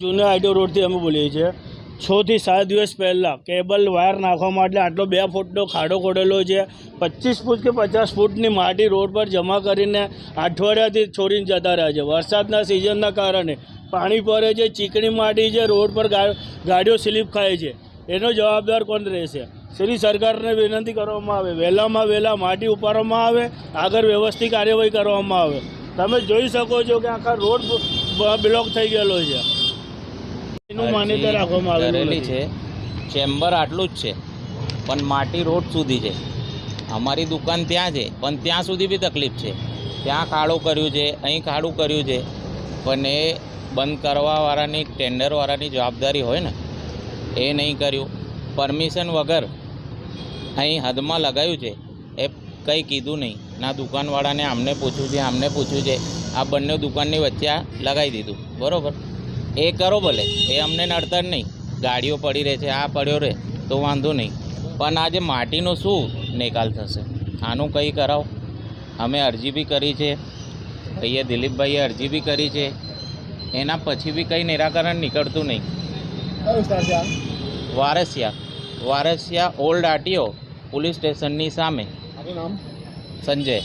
જૂના આઈડો રોડથી અમે બોલીએ છીએ. છ થી સાત દિવસ પહેલાં કેબલ વાયર નાખવા માટે આટલો બે ફૂટનો ખાડો ખોડેલો છે. પચીસ ફૂટ કે પચાસ ફૂટની માટી રોડ પર જમા કરીને અઠવાડિયાથી છોડીને જતા રહ્યા છે. વરસાદના સિઝનના કારણે પાણી પડે છે, ચીકણી માટી છે, રોડ પર ગાડીઓ સ્લીપ ખાય છે. એનો જવાબદાર કોણ રહેશે? શ્રી સરકારને વિનંતી કરવામાં આવે. વહેલામાં વહેલા માટી ઉપાડવામાં આવે, આગળ વ્યવસ્થિત કાર્યવાહી કરવામાં આવે. તમે જોઈ શકો છો કે આખા રોડ બ્લોક થઈ ગયેલો છે. કરેલી છે. ચેમ્બર આટલું જ છે. પણ માટી રોડ સુધી છે. અમારી દુકાન ત્યાં છે. પણ ત્યાં સુધી બી તકલીફ છે. ત્યાં ખાડું કર્યું છે અહીં ખાડું કર્યું છે. પણ એ બંધ કરવાવાળાની ટેન્ડરવાળાની જવાબદારી હોય ને એ નહીં કર્યું. પરમિશન વગર અહીં હદમાં લગાવ્યું છે. એ કંઈ કીધું નહીં. ના દુકાનવાળાને આમને પૂછ્યું છે આમને પૂછ્યું છે. આ બંને દુકાનની વચ્ચે લગાવી દીધું. બરાબર? એ કરો ભલે. એ અમને નડતર નહીં. ગાડીઓ પડી રહે છે. આ પડ્યો રહે તો વાંધો નહીં. પણ આજે માટીનો શું નિકાલ થશે? આનું કંઈ કરાવો. અમે અરજી બી કરી છે. ભાઈએ દિલીપભાઈએ અરજી બી કરી છે. એના પછી બી કંઈ નિરાકરણ નીકળતું નહીં. Varasiya. Varasiya old RTO police સ્ટેશનની સામે. સંજય.